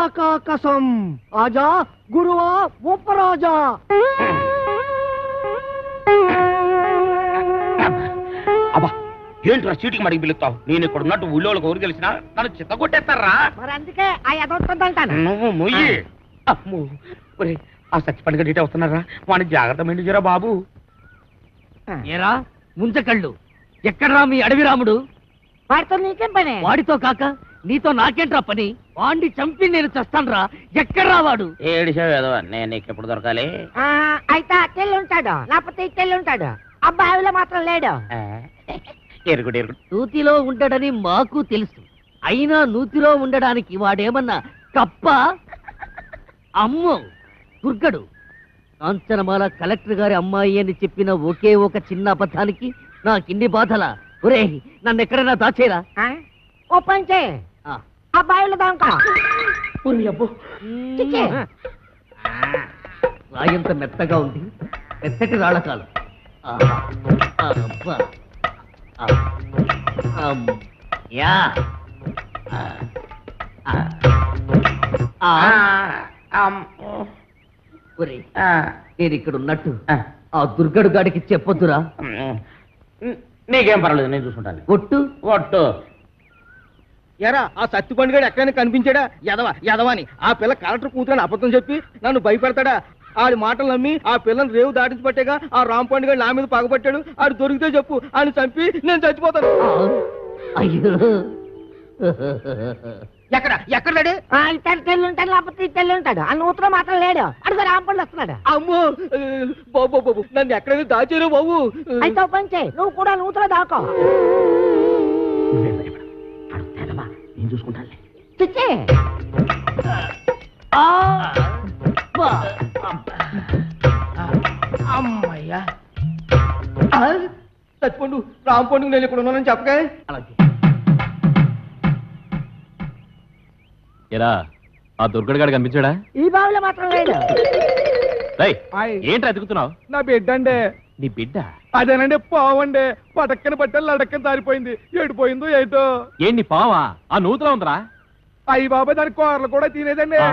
का कसम आजा गुरुआ ऊपर आजा అబ్బా ఏంట్రా చీటికి మడికి పిలుస్తావు నేను ఇక్కడ ఉన్నట్టు ఊళ్ళో వాళ్ళకి ఊరు తెలిసిన నన్ను చిత్త కొట్టేస్తారా మరి అందుకే ఆ ఎదవుతుందంటాను నువ్వు మొయ్యి అమ్మో ఒరేయ్, ఆ సత్తిపండుగ డీటే వస్తున్నారా వాడిని జాగ్రత్త మెండుజరా బాబు ఏరా ముంచకళ్ళు ఎక్కడ్రా మీ అడవి రాముడు వాడితో నీకేం పని వాడితో కాక నీతో నాకేంట్రా పని? వాడిని చంపి నేను చస్తాన్రా. ఎక్కడ్రా వాడు? ఏడిసావు ఏదో నేను నీకు ఎప్పుడు దొరకాలి? ఆ, అయితే అట్టెళ్ళి ఉంటాడు లేకపోతే ఇట్టెళ్ళి ఉంటాడు అబ్బాయిలో మాత్రం లేడు. ఆ, ఎరుగుడు ఎరుగుడు నూతిలో ఉండడని మాకు తెలుసు. అయినా నూతిలో ఉండడానికి వాడేమన్నా కప్ప? అమ్మో దుర్గడు. కాంచనమాల కలెక్టర్ గారి అమ్మాయి అని చెప్పిన ఒకే ఒక చిన్న అబద్ధానికి నాకిన్ని బాధలా. ఒరే నన్ను ఎక్కడైనా దాచేరా? ఆ? ఓ పని చేయి. ఆ. దాంకో చిచ్చి. రాయంత మెత్తగా ఉంది మెత్తటి రాళ్ళకాలు. అబ్బా. ఆ. అమ్. యా ఆ. ఆ. ఆ. ఒరేయ్, నేను ఇక్కడ ఉన్నట్టు ఆ, దుర్గడు గాడికి చెప్పొద్దురా నీకేం పర్వాలేదు నేను చూసుకుంటాను ఒట్టు ఒట్టు ఎరా ఆ సత్తి పండుగడు ఎక్కడైనా కనిపించాడా? ఎదవ ఎదవని ఆ పిల్ల కలెక్టర్ కూతురని అబద్ధం చెప్పి నన్ను భయపెడతాడా? ఆడి మాటలు నమ్మి ఆ పిల్లని రేవు దాటించి పట్టేగా ఆ రామ్ పండుగ నా మీద పగబట్టాడు. ఆడు దొరికితే చెప్పు ఆయన చంపి నేను చచ్చిపోతాను. అయ్యో. ఎక్కడ ఎక్కడ లేడు? అట్టెళ్ళి ఉంటాడు లేకపోతే ఇట్టెళ్ళి ఉంటాడు. ఆ నూతులో మాత్రం లేడు. అడుగు రాంపండు వస్తున్నాడు. అమ్మో బాబు బాబు నన్ను ఎక్కడైనా దాచారు బాబు. అయితే చేయి నువ్వు కూడా నూతులో దాకో. నేను. బా. అమ్మయ్యా! సత్తిపండు రామ్ పండుగ నేను ఇక్కడ ఉన్నానని చెప్పగా అలాగే. ఎరా ఆ దుర్గడు కనిపించాడా? ఈ బావిలో మాత్రం రేయ్ ఏంట్రా ఎతుకుతున్నావు? నా బిడ్డ అండి నీ బిడ్డ? అదేనండి పావండి. పటక్కన పట్టాలి లడక్కన దారిపోయింది ఏడిపోయిందో ఏటో. ఏంటి పావా? ఆ నూతులో ఉందిరా. అయ్యి బాబాయ్ దాని కూరలు కూడా తినేదండి. ఆ?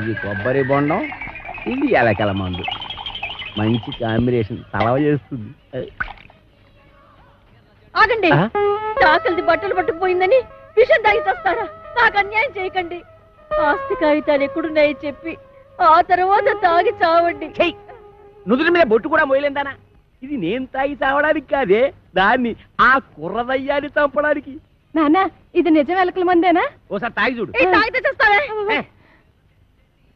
ఇది కొబ్బరి బొండం ఇది ఎలకల మందు. మంచి కాంబినేషన్ తలవ చేస్తుంది. ఆగండి. చాకలిది బట్టలు పట్టుకుపోయిందని విషం తాగి చేస్తారా నాకు అన్యాయం చేయకండి. ఆస్తి కాగితాలు ఎక్కడున్నాయి చెప్పి ఆ తర్వాత తాగి చావండి. నుదుటి మీద బొట్టు కూడా మోయలేందానా? ఇది నేను తాగి చావడానికి కాదే దాన్ని ఆ కుర్రదయ్యాన్ని చంపడానికి. నాన్న ఇది నిజం ఎలకల మందేనా? ఓసారి తాగి చూడు. ఏ తాగితే చేస్తావే?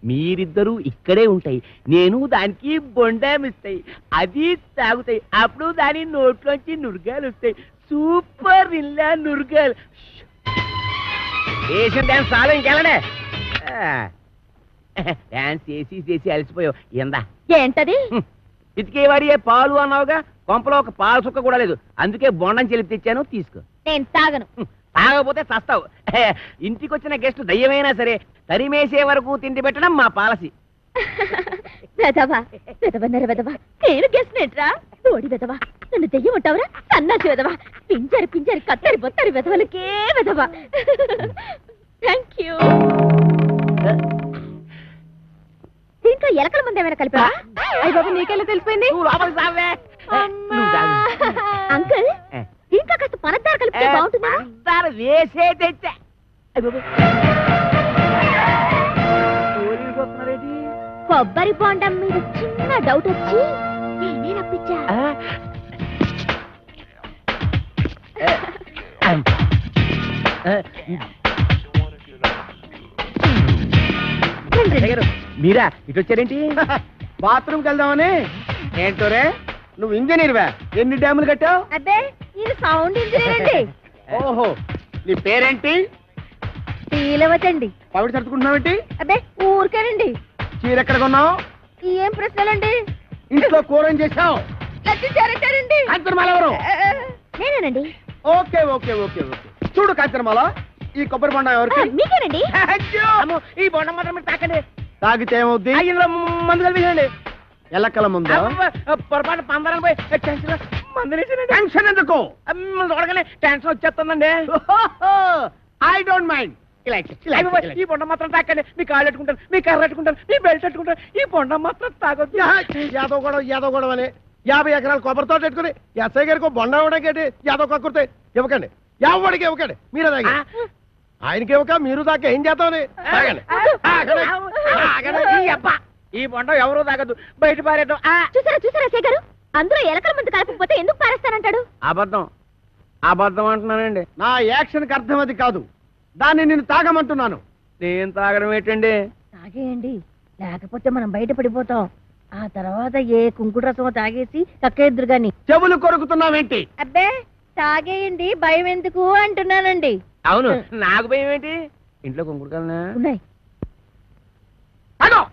మీరిద్దరూ ఇక్కడే ఉంటాయి. నేను దానికి బొండామిస్తాయి అది తాగుతాయి. అప్పుడు దాని నోట్లోంచి నురగాలు వస్తాయి. సూపర్ ఇల్లా నురగాలు. వేసిన డాన్స్ చాలా ఇంకెళ్ళనే డాన్స్ చేసి చేసి అలసిపోయావు. ఇందా ఏంటది? ఇతికేవాడియే పాలు అన్నావుగా? కొంపలో ఒక పాల సుక్క కూడా లేదు. అందుకే బొండం చెలిపి తెచ్చాను. తీసుకో. నేను తాగను. హ్మ్. తాగకపోతే చస్తావు ఇంటికి వచ్చిన గెస్ట్ దయ్యమైనా సరే తరిమేసే వరకు తిండి పెట్టడం మా పాలసీ. వెదవా వెదవన్నర వెదవా నేను గెస్నేట్రా ఓడి వెదవా నన్ను దెయ్యం ఉంటావురా సన్నాసి వెదవా పింజరి పింజరి కత్తరి బొత్తరి వెదవలకే వెదవా థ్యాంక్ యూ దీంట్లో ఎలకల మంది ఏమైనా కలిపా అయ్య బాబు నీకెలా తెలిసిపోయింది. అంకుల్. దీంట్లో కాస్త పనద్దారు కలిపితే బాగుంటుందా వేసే తెచ్చా? కొబ్బరి బొండం మీద చిన్న డౌట్ వచ్చి నేనే రప్పించా. మీరా? ఇటు వచ్చారేంటి? బాత్రూమ్కి వెళ్దామని. ఏంటో రే? నువ్వు ఇంజనీర్వా? ఎన్ని డ్యాములు కట్టావు? అబ్బే ఇది సౌండ్ ఇంజనీర్ అండి. ఓహో నీ పేరేంటి? పీలవతండి పవిడి సర్దుకుంటున్నావేంటి అబ్బే ఊరికేనండి. చీర ఎక్కడ కొన్నావు? ఏం ప్రశ్నలండి? ఇంట్లో కూర ఏం చేసావు లచ్చించారంటారండి కాంచనమాల ఎవరు నేనేనండి. Okay okay okay okay. చూడు కాంచనమాల ఈ కొబ్బరి బొండ ఎవరికి? మీకేనండి? అమ్మో, ఈ బొండ మాత్రం మీరు తాకండి. తాగితే ఏమవుద్ది? ఆ, ఇందులో మందు కలిపించండి ముందు? పొరపాటు పందరం పోయి టెన్షన్ టెన్షన్ ఎందుకు? చూడగానే టెన్షన్ వచ్చేస్తుందండి. ఐ డోంట్ మైండ్ ఈ బొండ మాత్రం తాకండి. మీ కాళ్ళు పెట్టుకుంటాను మీ కర్ర పెట్టుకుంటాను మీ బెల్ట్ పెట్టుకుంటాను ఈ బొండ మాత్రం తాగొద్దు. యాదవ్ గొడవ యాదవ్ గొడవ అని. యాభై ఎకరాల కొబ్బరితో పెట్టుకుని ఎస్ఐ గారికి ఒక బొండ ఇవ్వడానికి యాదవ్ కక్కుర్తే ఇవ్వకండి. ఎవరికి ఇవ్వకండి? మీరే తాగి ఆయనకి ఇవ్వక మీరు దాకా ఏం చేద్దామని. ఈ బొండ ఎవరు తాగదు బయట పారేద్దాం. చూసారా చూసారా శేఖరు అందరూ ఎలకల ముందు కలపకపోతే ఎందుకు పారేస్తానంటాడు? అబద్ధం. అబద్ధం అంటున్నానండి. నా యాక్షన్కి అర్థం అది కాదు. దాన్ని నేను తాగమంటున్నాను. నేను తాగడం ఏంటండి? తాగేయండి. లేకపోతే మనం బయట పడిపోతాం. ఆ తర్వాత ఏ కుంకుడు రసమో తాగేసి కక్కేద్దరు గాని. చెవులు కొరుకుతున్నావేంటి? అబ్బే తాగేయండి. భయం ఎందుకు అంటున్నానండి. అవును. నాకు భయం ఏంటి? ఇంట్లో కుంకుడుకలనా ఉన్నాయి? అదో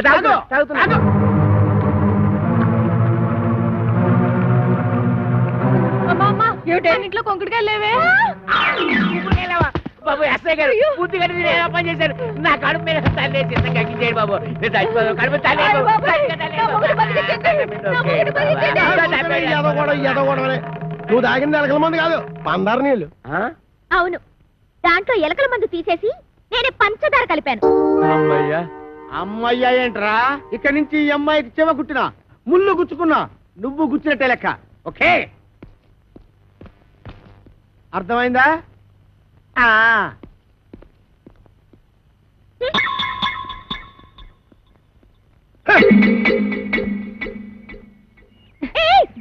తాగుతున్నా తాగుతున్నా. ఇంట్లో కొంకుడికాయలు లేవే? బాబు ఎస్ఐ గారు బుద్ధి పని చేశాను. నా కడుపు మీద తల్లి చిన్న కక్కించేయండి బాబు. నేను చచ్చిపోదాం కడుపు తల్లి నువ్వు తాగింది ఎలకల మంది కాదు పందారు నీళ్ళు. అవును. దాంట్లో ఎలకల మందు తీసేసి నేనే పంచదార కలిపాను. అమ్మయ్యా. అమ్మయ్యా ఏంట్రా? ఇక్కడి నుంచి ఈ అమ్మాయికి చెవ కుట్టినా ముళ్ళు గుచ్చుకున్నా నువ్వు గుచ్చినట్టే లెక్క. ఓకే? అర్థమైందా?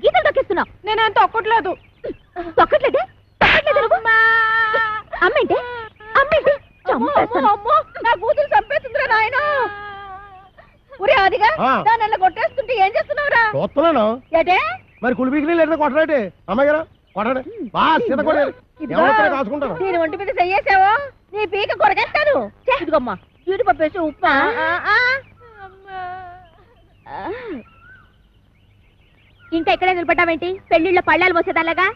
గీతలు తొక్కిస్తున్నావు. నేను తొక్కట్లేదు. తొక్కట్లేదే? తొక్కట్లేదు నువ్వు? అమ్మేంటే? అమ్మేంటి. నా కూతురు చంపేస్తుందిరా నాయన. ఒరే అదిగా ఆ. అలా కొట్టేస్తుంటే ఏం చేస్తున్నావురా? చూస్తున్నాను ఏటే? మరి కులిపీకి లేదా కొట్టరాటి? అమ్మాయి గారు కొట్టండి. బా సీత నేను ఒంటి మీద చెయ్యేసావో? నీ పీక కొరకేస్తాను. ఛే, ఇదిగోమ్మా జీడిపప్పు వేసి ఉప్మా. ఇంకా ఇక్కడే నిలబడ్డావేంటి? పెళ్ళిళ్ళ పళ్ళాలు పోసేదాలాగా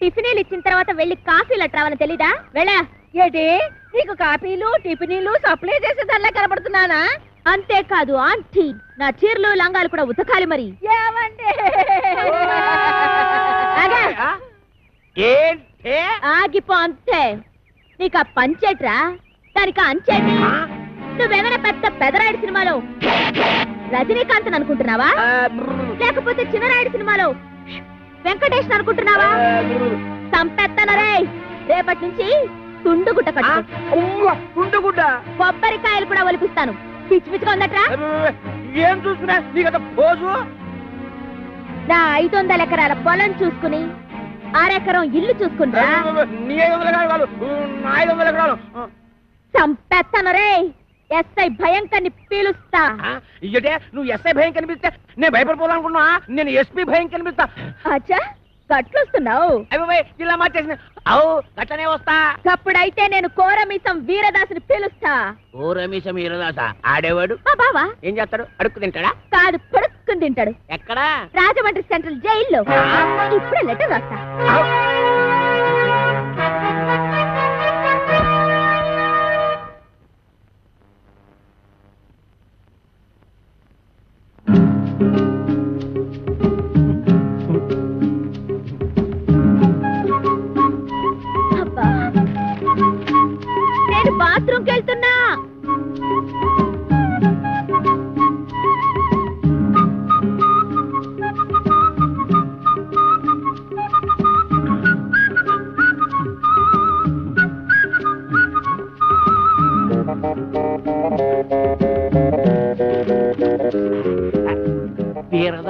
టిఫినీలు ఇచ్చిన తర్వాత వెళ్ళి కాఫీలు అట్రావని తెలీదా? వెళ్ళా. ఏంటి? నీకు కాపీలు టిఫినీలు సప్లై చేసేదల్లా కనబడుతున్నానా? అంతేకాదు ఆంటీ నా చీరలు లంగాలు కూడా ఉతకాలి మరి. ఏమండి ఏంటే ఆగిపో అంతే. నీకు ఆ పంచేట్రా దానికి అంచేటి? నువ్వేమైనా పెద్ద పెదరాయుడు సినిమాలో రజనీకాంత్ అనుకుంటున్నావా. లేకపోతే చిన్నరాయుడు సినిమాలో వెంకటేష్ అనుకుంటున్నావా? సంపెత్తనరే రేపటి నుంచి ఉమ్మ, గుండుగుడ్డ కొబ్బరికాయలు కూడా ఒలిపిస్తాను. పిచ్చి పిచ్చిగా ఉందట్రా. ఏం చూస్తున్నా? నీకంత పోజు? నా ఐదు వందల ఎకరాల పొలం చూసుకుని అరెకరం ఇల్లు చూసుకుంటా నీ ఐదు వందల కాదు నా ఐదు వందల ఆ, సంపెత్తనరే ఎస్ఐ భయంకర్ని పీలుస్తా. ఇయ్యటే నువ్వు ఎస్ఐ భయం కనిపిస్తే నేను భయపడిపోవాలనుకున్నా నేను ఎస్పీ భయం కనిపిస్తా. అచ్చా గట్లొస్తున్నావు అయ్యి ఇలా మార్చేసిన. అవు గట్లనే వస్తా. అప్పుడైతే నేను కోరమీసం వీరదాసుని పిలుస్తా. ఓ రమేష్ మీరదాస ఆడేవాడు? మా బావా? ఏం చేస్తాడు? అడుక్కు తింటాడా? కాదు పడుక్కుని తింటాడు. ఎక్కడా? రాజమండ్రి సెంట్రల్ జైల్లో. ఇప్పుడే లెటర్ రాస్తా. బాత్రూమ్కి వెళ్తున్నా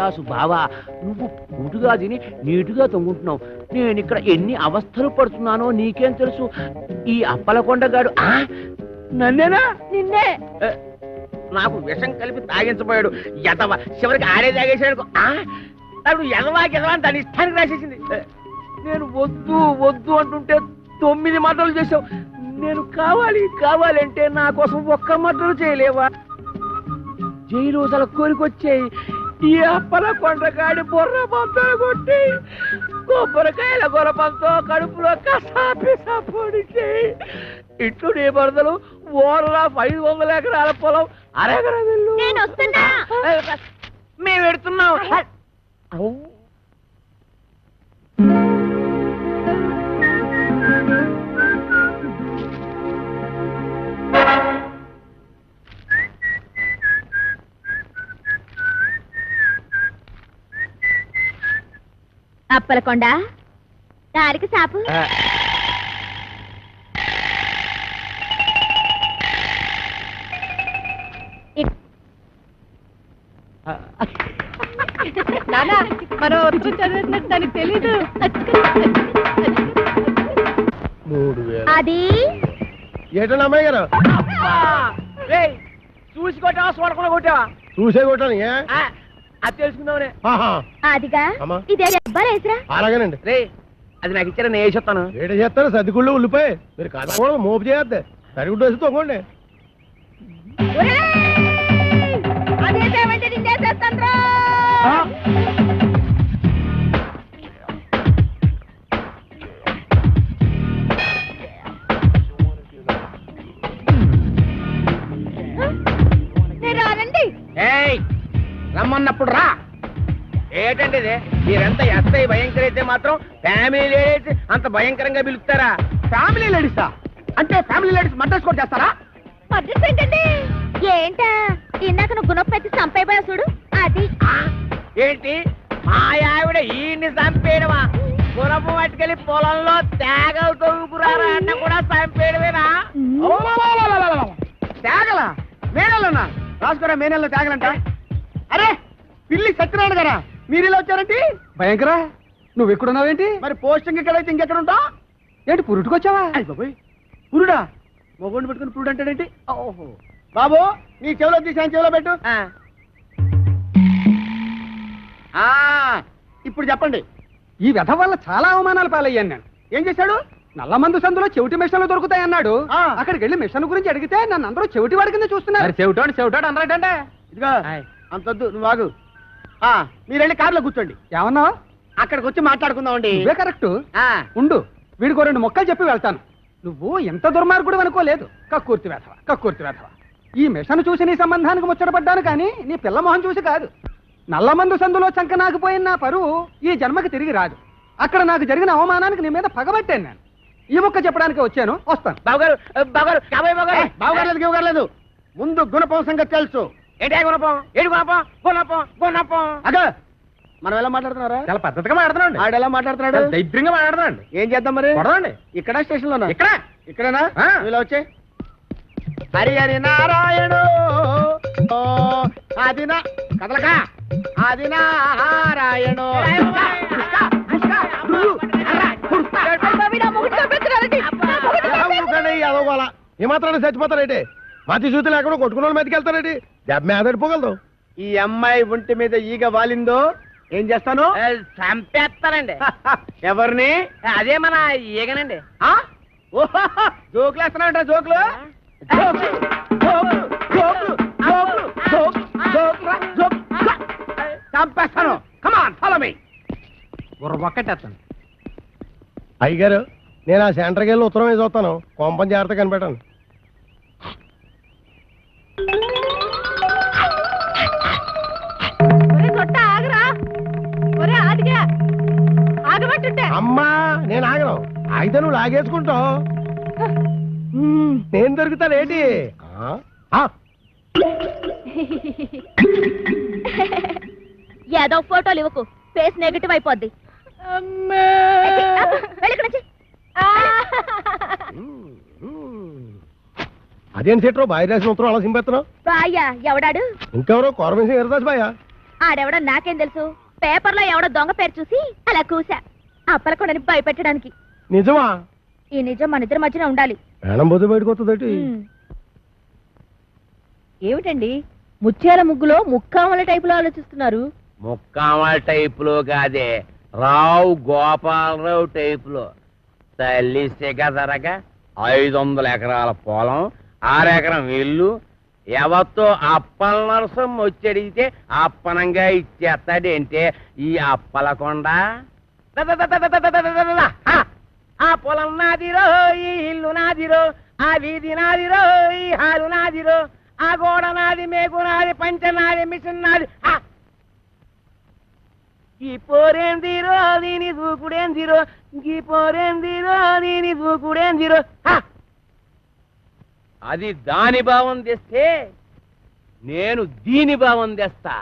వీరదాసు బావా నువ్వు పూటుగా తిని నీటుగా తొంగుంటున్నావు. నేను ఇక్కడ ఎన్ని అవస్థలు పడుతున్నానో నీకేం తెలుసు? ఈ అప్పలకొండగాడు నన్నేనా? నిన్నే. నాకు విషం కలిపి తాగించబోయాడు. ఎదవ చివరికి ఆడే తాగేసాడు ఆ? నాకు ఎదవా అని తన ఇష్టానికి రాసేసింది. నేను వద్దు వద్దు అంటుంటే తొమ్మిది మాటలు చేసావు నేను కావాలి కావాలంటే నా కోసం ఒక్క మాటలు చేయలేవా? జైలు అసలు కోరికొచ్చాయి. ఈ అప్పల కొండగాడి బొర్ర పంతలు కొట్టి కొబ్బరికాయల గొరపంతో కడుపులో కసాపి సపోడిచి ఇట్లు నీ బరదలు ఆఫ్ ఐదు వందల ఎకరాల పొలం అరెకరం వస్తున్నా. మేము పెడుతున్నాం అప్పలకొండ. దారికి సాపు మనం ఉత్తరం చదివినట్టు దానికి తెలీదు. మూడు వేలు. అది? ఏటన్నా అమ్మాయి గారు? రేయ్, చూసి కొట్టావా చూడకుండా కొట్టావా? చూసే కొట్టాను ఏ? అది తెలుసుకుందామనే. ఆహా, అదిగా అమ్మా. ఇదే అది నాకు ఇచ్చారని ఏ చెప్తాను? ఏడ చేస్తాను సర్దిగుళ్ళు ఉల్లిపోయి. మీరు కాదు మోపు సరిగుడ్డు వేసి తొంగండి రమ్మన్నప్పుడు రా. ఏంటండి ఇది? మీరెంత ఎస్ఐ భయంకర అయితే మాత్రం ఫ్యామిలీ లేడీస్ అంత భయంకరంగా పిలుస్తారా? ఫ్యామిలీ లేడీసా అంటే ఫ్యామిలీ లేడీస్ మడ్రస్ కూడా చేస్తారా? అడ్రస్ ఏంటండి? ఏంటా? ఇందాక నువ్వు గుణపెట్టి చంపైపోయా చూడు. అది. ఆ? ఏంటి? మా ఆవిడ ఈయన్ని చంపేయడమా? గుణపు పట్టుకెళ్ళి పొలంలో తేగలు తవ్వుకురారా అన్న కూడా చంపేయడమేనా? తేగల? మేనల్లోనా? రాసుకోరా మేనల్లో తేగలంట? అరే పిల్లి సత్యనారాయణ గారా? మీరు ఇలా వచ్చారంటే? భయంకర నువ్వు ఎక్కడున్నావేంటి? మరి పోస్టింగ్ ఎక్కడైతే ఇంకెక్కడ ఉంటావు ఏంటి పురుటుకొచ్చావా పురుడా? మొగోడిని పెట్టుకుని పురుడు అంటాడేంటి? ఓహో. బాబు నీ చెవిలో తీసాను చెవిలో పెట్టు. ఆ, ఇప్పుడు చెప్పండి. ఈ వ్యధ వల్ల చాలా అవమానాలు పాలయ్యాను నేను. ఏం చేశాడు? నల్లమందు సందులో చెవిటి మిషన్లు దొరుకుతాయన్నాడు ఆ. అక్కడికి వెళ్ళి మిషన్ గురించి అడిగితే నన్ను అందరూ చెవిటి వాడి కింద చూస్తున్నారు. చెవిటోడు చెవిటోడు అన్నాడంటే ఇదిగో. అంతొద్దు నువ్వు ఆగు. ఆ, మీరు వెళ్ళి కారులో కూర్చోండి. ఏమన్నా? అక్కడికి వచ్చి మాట్లాడుకుందామండి. నువ్వే కరెక్ట్. ఉండు వీడికో రెండు మొక్కలు చెప్పి వెళ్తాను. నువ్వు ఎంత దుర్మార్గుడు అనుకోలేదు. కక్కుర్తి వేధవ కక్కుర్తి వేధవ. ఈ మిషన్ చూసి నీ సంబంధానికి ముచ్చటపడ్డాను కానీ నీ పిల్ల మొహం చూసి కాదు. నల్లమందు సందులో చంక నాకుపోయిన నా పరువు ఈ జన్మకి తిరిగి రాదు. అక్కడ నాకు జరిగిన అవమానానికి నీ మీద పగబట్టాను నేను. ఈ మొక్క చెప్పడానికి వచ్చాను వస్తాను. బావగారు బావగారు బావగారు. లేదు ముందు గుణపం సంగతి తెలుసు. ఏంటి గుణపం ఏడు గుణపం గుణపం గుణపం అగ మనం ఎలా మాట్లాడుతున్నారా చాలా పద్ధతిగా మాట్లాడుతున్నాడు. ఆడు ఎలా మాట్లాడుతున్నాడు? దైద్యంగా మాట్లాడుతున్నాడు. ఏం చేద్దాం మరి? కొడదండి ఇక్కడ స్టేషన్ లోనా ఇక్కడ. ఇక్కడేనా? ఇలా వచ్చే. హరి హరి నారాయణ అది నా కదలక. అది నారాయణ ఏమాత్రం చచ్చిపోతారేంటి? మతి చూతి లేకుండా కొట్టుకున్న వాళ్ళు మీదకి వెళ్తారేంటి? దెబ్బ మీద పడిపోగలదు ఈ అమ్మాయి ఒంటి మీద ఈగ వాలిందో ఏం చేస్తాను? చంపేస్తానండి ఎవరిని? అదే మన ఈగనండి. ఆ? ఓహో, జోకులు వేస్తున్నావుంటా జోకులు. చంపేస్తాను. కమాన్ ఫాలో మీ ఒక్కటేస్తాను అయ్యగారు నేను ఆ సెంటర్కి వెళ్ళి ఉత్తరం వేసి వస్తాను. కొంపం జాగ్రత్త కనిపెట్టాను ఆగమంటుంటే అమ్మా నేను ఆగను. అయితే నువ్వు లాగేసుకుంటావు. నేను దొరుకుతాను ఏంటి ఆ? ఆ, ఏదో ఫోటోలు ఇవ్వకు. ఫేస్ నెగటివ్ అయిపోద్ది. అదేం సెట్రో బాయ్ రాసిన ఉత్తరం అలా సింపెత్తనావు బాయ్యా ఎవడాడు? ఇంకెవరో కోరమేసి ఎరదాస్ బాయా ఆడెవడో నాకేం తెలుసు? పేపర్లో ఎవడో దొంగ పేరు చూసి అలా కూసా. అప్పలకొండని భయపెట్టడానికి. నిజమా? ఈ నిజం మన ఇద్దరి మధ్యన ఉండాలి. ప్రాణం పోతే బయటకు వస్తుందటి? ఉమ్. ఏమిటండి? ముత్యాల ముగ్గులో ముక్కామల టైపులో ఆలోచిస్తున్నారు. ముక్కామల టైపులో కాదే రావు గోపాలరావు టైపులో. తల్లి సిగదరగ ఐదు వందల ఎకరాల పొలం ఆరెకరం ఇల్లు. ఎవరితో అప్పల నరసం వచ్చి అడిగితే అప్పనంగా ఇచ్చేస్తాడంటే? ఈ అప్పలకొండ? ఆ పొలం నాదిరో ఈ ఇల్లు నాదిరో ఆ వీధి నాదిరో ఈ హాలు నాదిరో ఆ గోడ నాది మేకు నాది పంచ నాది మిషన్ నాది ఈ పోరేందిరో దీని దూకుడేందిరో ఈ పోరేందిరో దీని దూకుడేందిరో అది దాని భావం తెస్తే నేను దీని భావం తెస్తా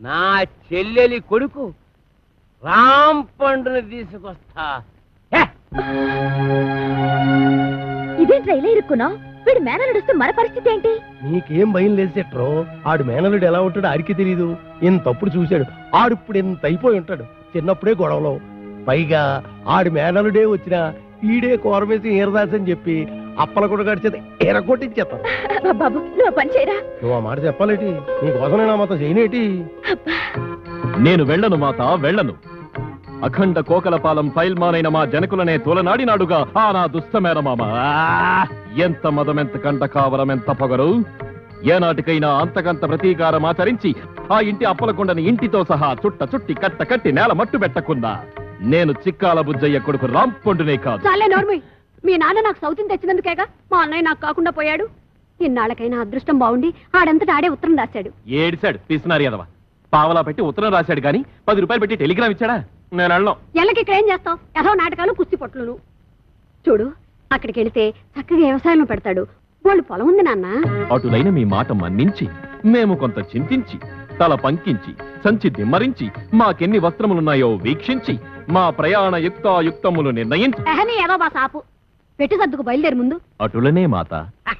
నా చెల్లెలి కొడుకు రామ్ పండుని తీసుకొస్తా. హే! ఇదేంట్రా ఇలా ఇరుక్కున్నావు వీడు మేన నడుస్తూ మన పరిస్థితి ఏంటి? నీకేం భయం లేదు సెట్రో ఆడు మేనలుడు ఎలా ఉంటాడో ఆడికి తెలీదు. ఇంతప్పుడు చూశాడు. ఆడు ఇప్పుడు ఇంత అయిపోయి ఉంటాడు. చిన్నప్పుడే గొడవలో. పైగా ఆడి మేనలుడే వచ్చినా ఈడే కోరమేసి ఈరదాసని చెప్పి అప్పల కూడా గడిచేది ఎరగొట్టించేస్తాను బాబు నువ్వు పని చేయరా. నువ్వు ఆ మాట చెప్పాలేటి? నీకోసం నేను ఆ మాత్రం చేయనేటి నేను వెళ్ళను మాత వెళ్ళను. అఖండ కోకలపాలెం ఫైల్మానైన మా జనకులనే తోలనాడినాడుగా ఆ నా దుష్టమేనమామ ఆ! ఎంత మదమెంత కంట కావరం ఎంత పొగరు. ఏనాటికైనా అంతకంత ప్రతీకారం ఆచరించి ఆ ఇంటి అప్పలకొండని ఇంటితో సహా చుట్ట చుట్టి కట్ట కట్టి నేల మట్టు పెట్టకున్నా. నేను చిక్కాల బుజ్జయ్య కొడుకు రాంపొండునే కాదు. చాలే నోర్మి. మీ నాన్న నాకు సౌతిని తెచ్చినందుకేగా? మా అన్నయ్య నాకు కాకుండా పోయాడు. ఇన్నాళ్ళకైనా అదృష్టం బాగుండి ఆడంతటా ఆడే ఉత్తరం రాశాడు. ఏడిశాడు పిసినారి అదవా. పావలా పెట్టి ఉత్తరం రాశాడు గాని పది రూపాయలు పెట్టి టెలిగ్రామ్ ఇచ్చాడా? నేను ఎల్లకి ఇక్కడ ఏం చేస్తావు? నాటకాలు కుస్తీ పట్లును చూడు అక్కడికి వెళితే చక్కగా వ్యవసాయంలో పెడతాడు. వాళ్ళు పొలం ఉంది నాన్న. అటులైన మీ మాట మన్నించి మేము కొంత చింతించి తల పంకించి సంచి దిమ్మరించి మాకెన్ని వస్త్రములున్నాయో వీక్షించి మా ప్రయాణ యుక్తాయుక్తములు నిర్ణయించి ఎహని ఏదో మా సాపు. పెట్టి సర్దుకు బయలుదేరు ముందు. అటులనే మాత.